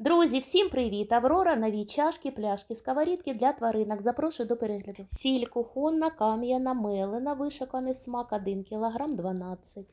Друзі, всім привіт! Аврора, нові чашки, пляшки, сковорідки для тваринок. Запрошую до перегляду. Сіль кухонна, кам'яна, мелена, вишуканий смак 1 кг 12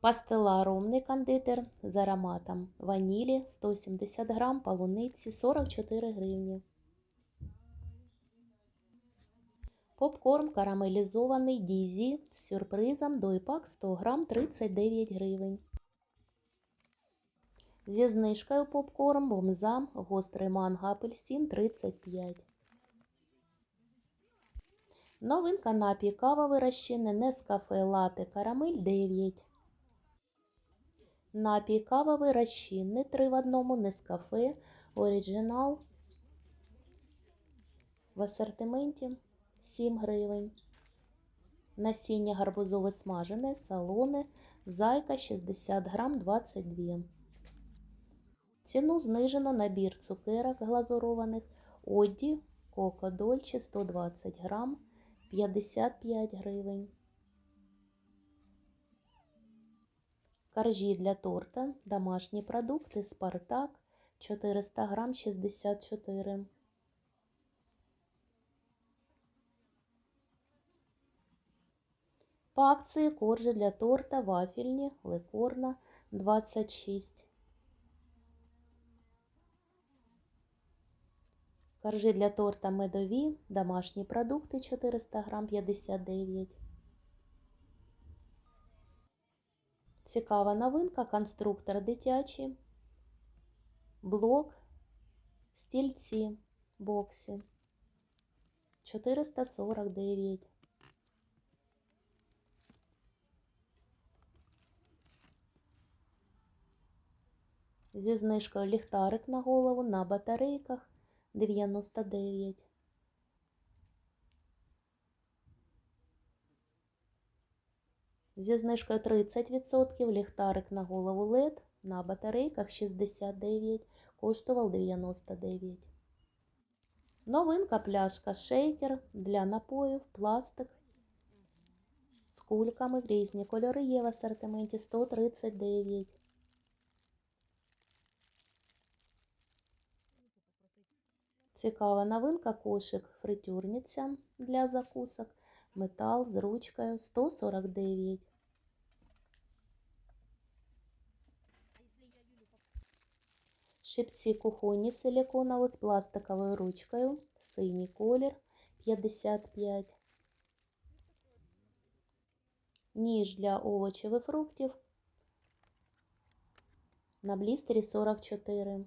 Пастила ромний кондитер з ароматом ванілі 170 г, полуниці 44 гривні. Попкорн карамелізований Дізі з сюрпризом дойпак 100 г 39 гривень. Зі знижкою попкорн бомза гострий манго апельсин 35. Новинка напій кава вирощене Нескафе лате карамель 9. Напій кава вирощене 3 в одному Нескафе оригінал в асортименті 7 гривень. Насіння гарбузове смажене, салони, зайка 60 грам 22. Ціну знижено набір цукерок глазурованих Одді Коко Дольче 120 грам 55 гривень. Коржі для торта, домашні продукти, Спартак 400 грам 64. По акції коржі для торта вафельні, ликорна 26. Коржі для торта медові, домашні продукти 400 грам 59. Цікава новинка, конструктор дитячий, блок, стільці, бокси 449. Зі знижкою ліхтарик на голову на батарейках 99. Зі знижкою 30% ліхтарик на голову LED на батарейках 69, коштував 99. Новинка пляшка шейкер для напоїв, пластик з кульками в різні кольори є в асортименті 139. Цікава новинка кошик фритюрниця для закусок. Метал з ручкою 149. Шипці кухонні силіконові з пластиковою ручкою. Синій колір 55. Ніж для овочів і фруктів. На блістері 44.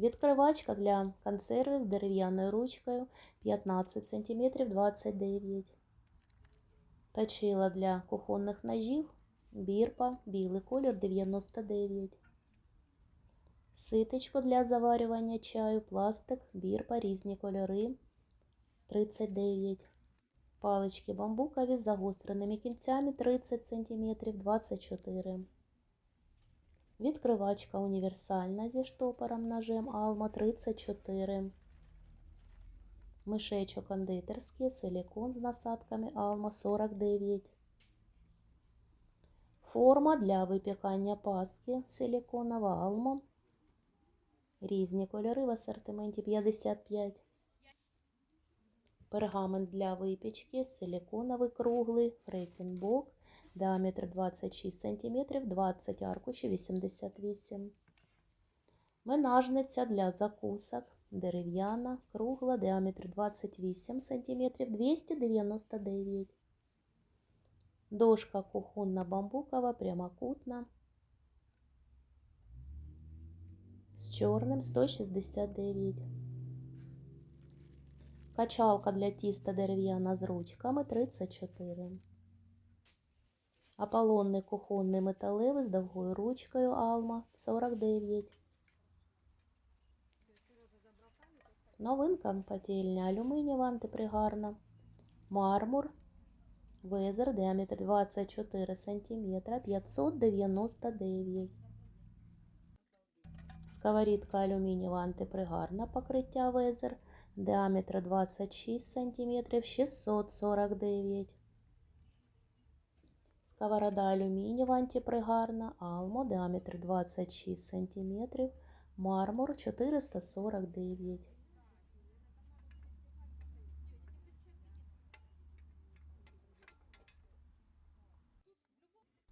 Відкривачка для консервів з дерев'яною ручкою 15 см 29 Точила для кухонних ножів бірпа, білий колір 99 Ситочко для заварювання чаю, пластик, бірпа, різні кольори 39 Палички бамбукові з загостреними кільцями 30 см 24 Відкривачка універсальна зі штопором ножем Alma 34. Мишечок кондитерський, силікон з насадками Alma 49. Форма для випікання паски силіконова Alma. Різні кольори в асортименті 55. Пергамент для випічки, силіконовий круглий, фрейкінбок діаметр 26 см, 20 аркушів 88 Менажниця для закусок, дерев'яна, кругла, діаметр 28 см, 299 Дошка кухонна бамбукова, прямокутна, з чорним 169 Качалка для тіста дерев'яна з ручками 34 Аполлонний кухонний металевий з довгою ручкою Алма 49. Новинка пательня алюмінієва антипригарна. Мармур. Везер діаметр 24 см 599. Сковорідка алюмінієва антипригарна покриття везер діаметр 26 см 649 Сковорода алюмінієва антипригарна, Алмо, діаметр 26 см, мармур 449.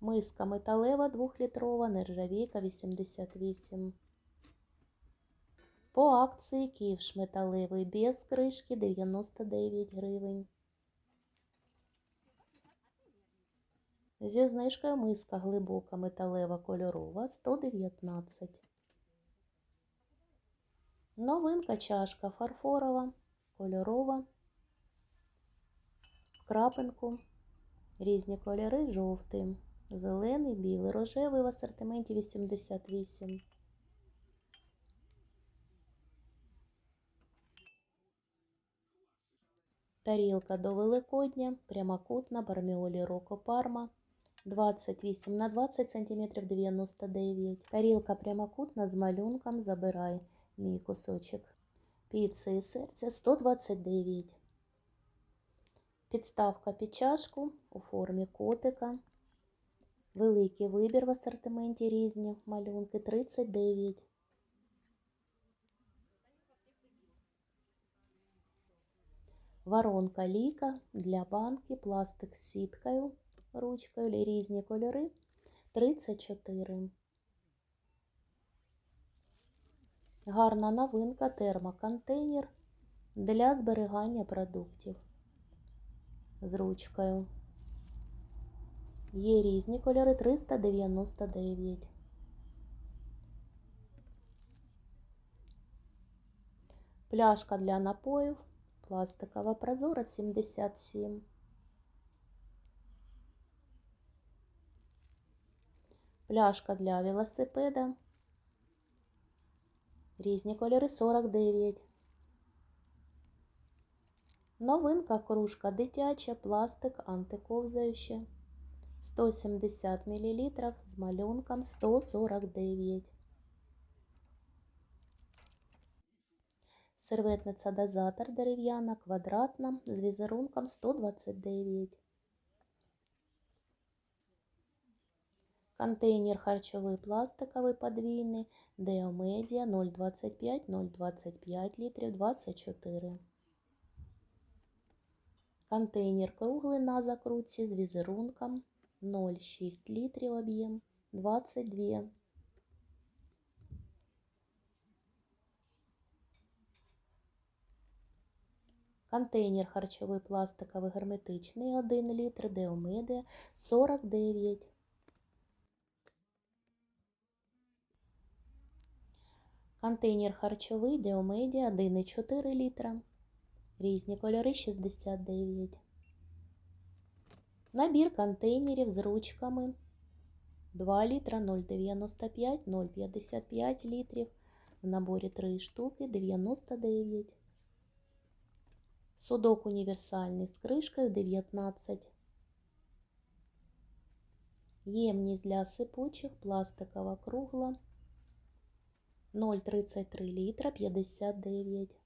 Миска металева 2-літрова, нержавійка 88. По акції ківш металевий без кришки 99 гривень. Зі знижкою миска глибока металева кольорова 119. Новинка чашка фарфорова, кольорова, крапинку, різні кольори жовтий, зелений, білий, рожевий в асортименті 88. Тарілка до Великодня, прямокутна, барміолі Роко Парма, 28 на 20 см 99. Тарілка прямокутна з малюнком забирай мій кусочок. Піци і серця 129. Підставка під чашку у формі котика. Великий вибір в асортименті різні малюнки 39. Воронка ліка для банки, пластик з сіткою, ручкою, різні кольори 34. Гарна новинка термоконтейнер для зберігання продуктів з ручкою. Є різні кольори 399. Пляшка для напоїв, пластикова прозора 77. Пляшка для велосипеда. Різні кольори 49. Новинка кружка дитяча, пластик антиковзаюча. 170 мл з малюнком 149. Серветниця дозатор дерев'яна, квадратна з візерунком 129. Контейнер харчовий пластиковий подвійний, Деомедіа 0,25 0,25 літрів 24. Контейнер круглий на закрутці з візерунком 0,6 літрів об'єм 22. Контейнер харчовий пластиковий герметичний 1 літр, Деомедіа 49. Контейнер харчовий Деомедіа 1,4 літра. Різні кольори 69. Набір контейнерів з ручками 2 літра 0,95, 0,55 літрів. В наборі 3 штуки 99. Судок універсальний з кришкою 19. Ємність для сипучих пластикова кругла 0,33 літра 59.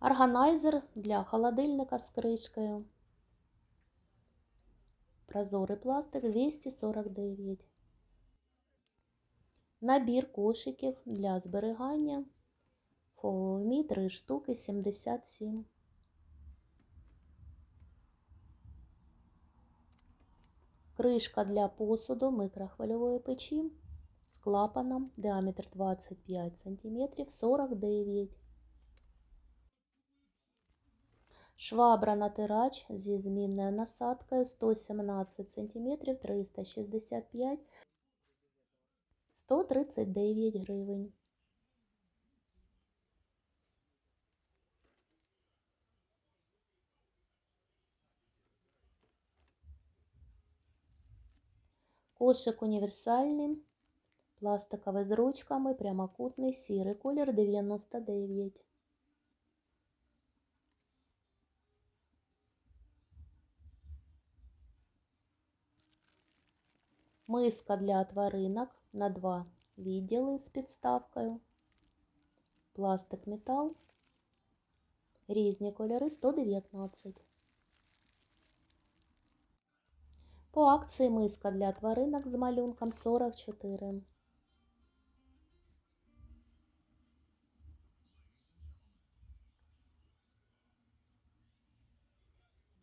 Органайзер для холодильника з кришкою. Прозорий пластик 249. Набір кошиків для зберігання. Follow Me 3 штуки 77. Кришка для посуду микрохвильової печі з клапаном, діаметр 25 см 49. Швабра натирач зі змінною насадкою 117 см 365 139 гривень. Кошик універсальний, пластиковий з ручками, прямокутний, сірий колір 99. Миска для тваринок на два відділи з підставкою. Пластик метал. Різні кольори 119. По акції миска для тваринок з малюнком 44.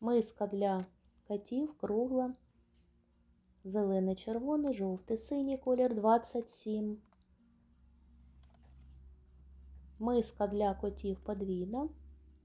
Миска для котів кругла. Зелений, червоний, жовтий, синій колір 27. Миска для котів подвійна.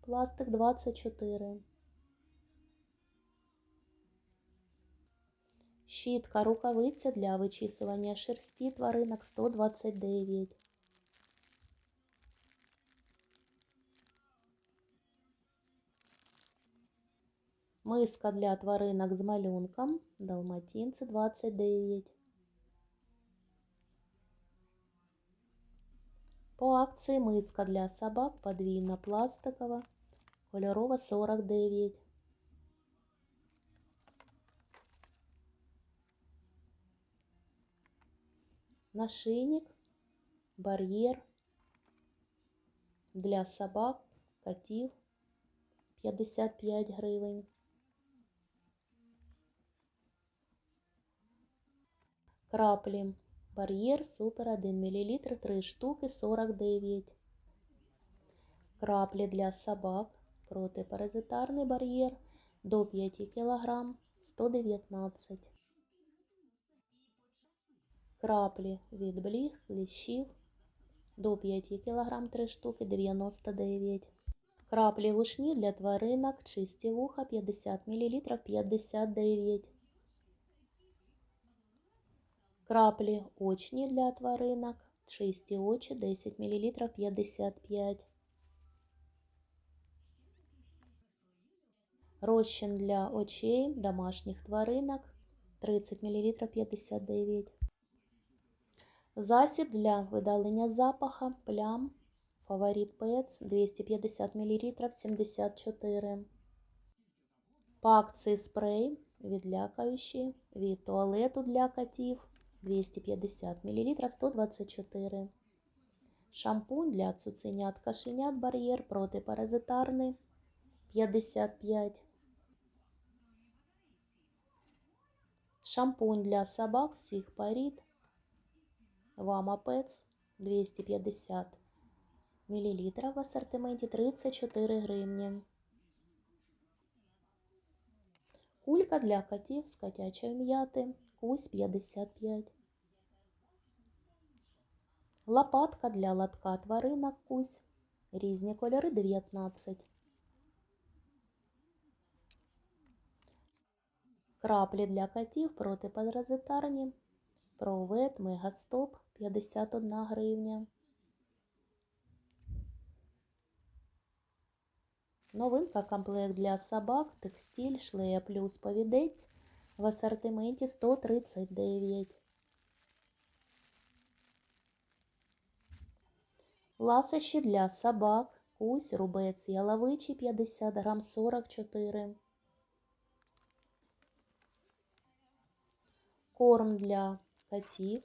Пластик 24. Щітка, рукавиця для вичісування шерсті тваринок 129. Миска для тваринок з малюнком. Далматинці 29. По акції миска для собак подвійна пластикова. Кольорова 49. Нашийник, бар'єр для собак, котів 55 гривень. Краплі. Бар'єр Супер 1 мл 3 штуки 49. Краплі для собак. Протипаразитарний бар'єр до 5 кг 119. Краплі від бліг, кліщів до 5 кг 3 штуки 99. Краплі вушні для тваринок, чисті вуха 50 мл 59. Краплі очні для тваринок, чисті очі 10 мл 55. Розчин для очей домашніх тваринок 30 мл 59. Засіб для видалення запаха, плям, фаворит Пец 250 мл 74. По акції спрей відлякаючий від туалету для котів 250 мл 124. Шампунь для цуценят кошенят бар'єр протипаразитарний 55. Шампунь для собак всіх порід Вама Пец 250 мл в ассортименті 34 гривні. Кулька для котів з котячої м'яти Кусь 55. Лопатка для латка тваринок Кусь. Різні кольори 19. Краплі для котів протипаразитарні. Провет Мегастоп 51 гривня. Новинка комплект для собак, текстиль, шлея плюс повідець в асортименті 139. Ласощі для собак, кусь, рубець, яловичий 50 грам 44. Корм для котів,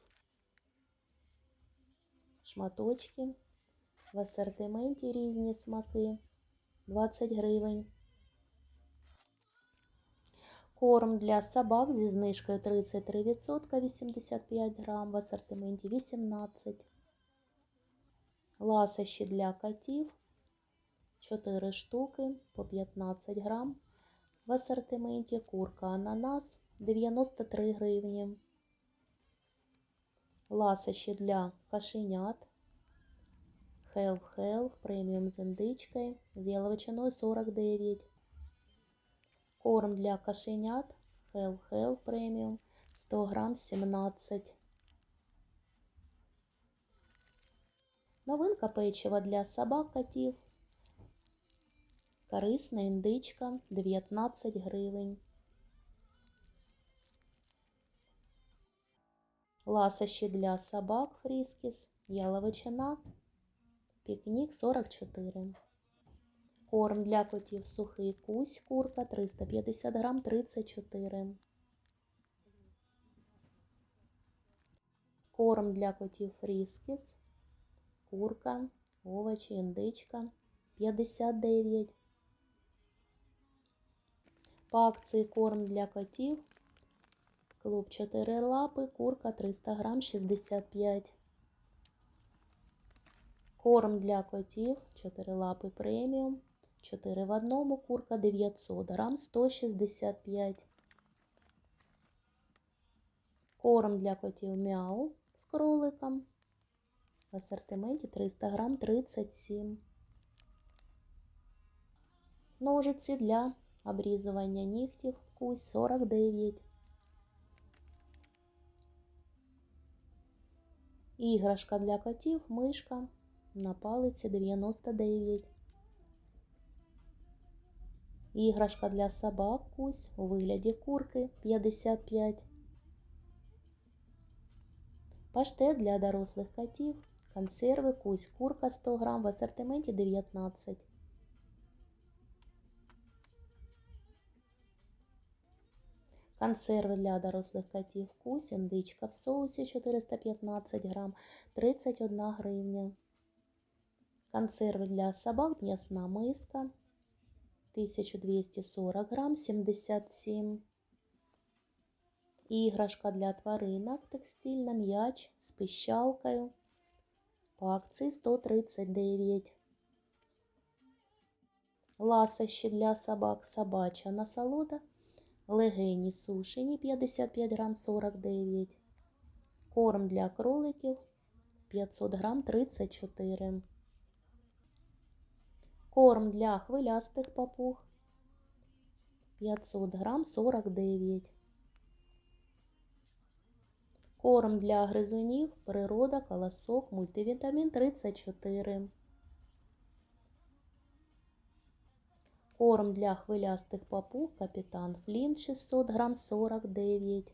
шматочки, в асортименті різні смаки 20 гривень. Корм для собак зі знижкою 33% 85 грам, в асортименті 18. Ласощі для котів 4 штуки по 15 грам. В асортименті курка ананас 93 гривні. Ласощі для кошенят. Health Health преміум з індичкою з яловичиною 49. Корм для кошенят Health Health преміум 100 грам 17. Новинка печива для собак котів. Корисна індичка 19 гривень. Ласощі для собак фріскіс, яловичина, пікнік 44. Корм для котів сухий кусь, курка 350 грам 34. Корм для котів фріскіс, курка, овочі, індичка 59. По акції корм для котів Клуб 4 лапи, курка 300 грам 65. Корм для котів 4 лапи преміум. 4 в одному, курка 900 грам 165. Корм для котів мяу з кроликом. В асортименті 300 грам 37. Ножиці для обрізування нігтів кусь 49. Іграшка для котів, мишка на палиці 99. Іграшка для собак кусь у вигляді курки 55. Паштет для дорослих котів. Консерви кусь курка 100 грам в асортименті 19. Консерви для дорослих котів кусь, індичка в соусі 415 грам 31 гривня. Консерви для собак м'ясна миска 1240 грам 77. Іграшка для тваринок текстильна м'яч з пищалкою. По акції 139. Ласощі для собак собача насолода. Легені сушені 55 грам 49. Корм для кроликів 500 грам 34. Корм для хвилястих папуг 500 грам 49. Корм для гризунів, природа, колосок, мультивітамін 34. Корм для хвилястих папуг капітан Флінт 600 грам 49.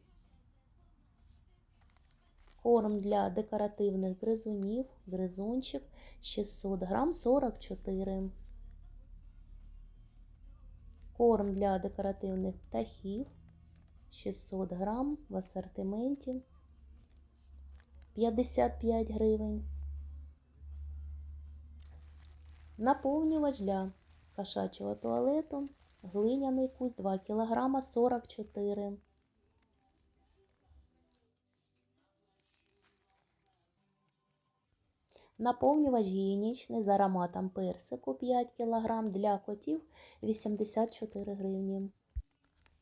Корм для декоративних гризунів, гризунчик 600 грам 44. Корм для декоративних птахів 600 грам в асортименті 55 гривень. Наповнювач для кошачого туалету, глиняний кусь 2 кг 44. Наповнювач гігієнічний з ароматом персику 5 кг для котів 84 гривні.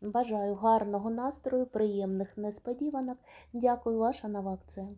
Бажаю гарного настрою, приємних несподіванок. Дякую, ваша нова акція.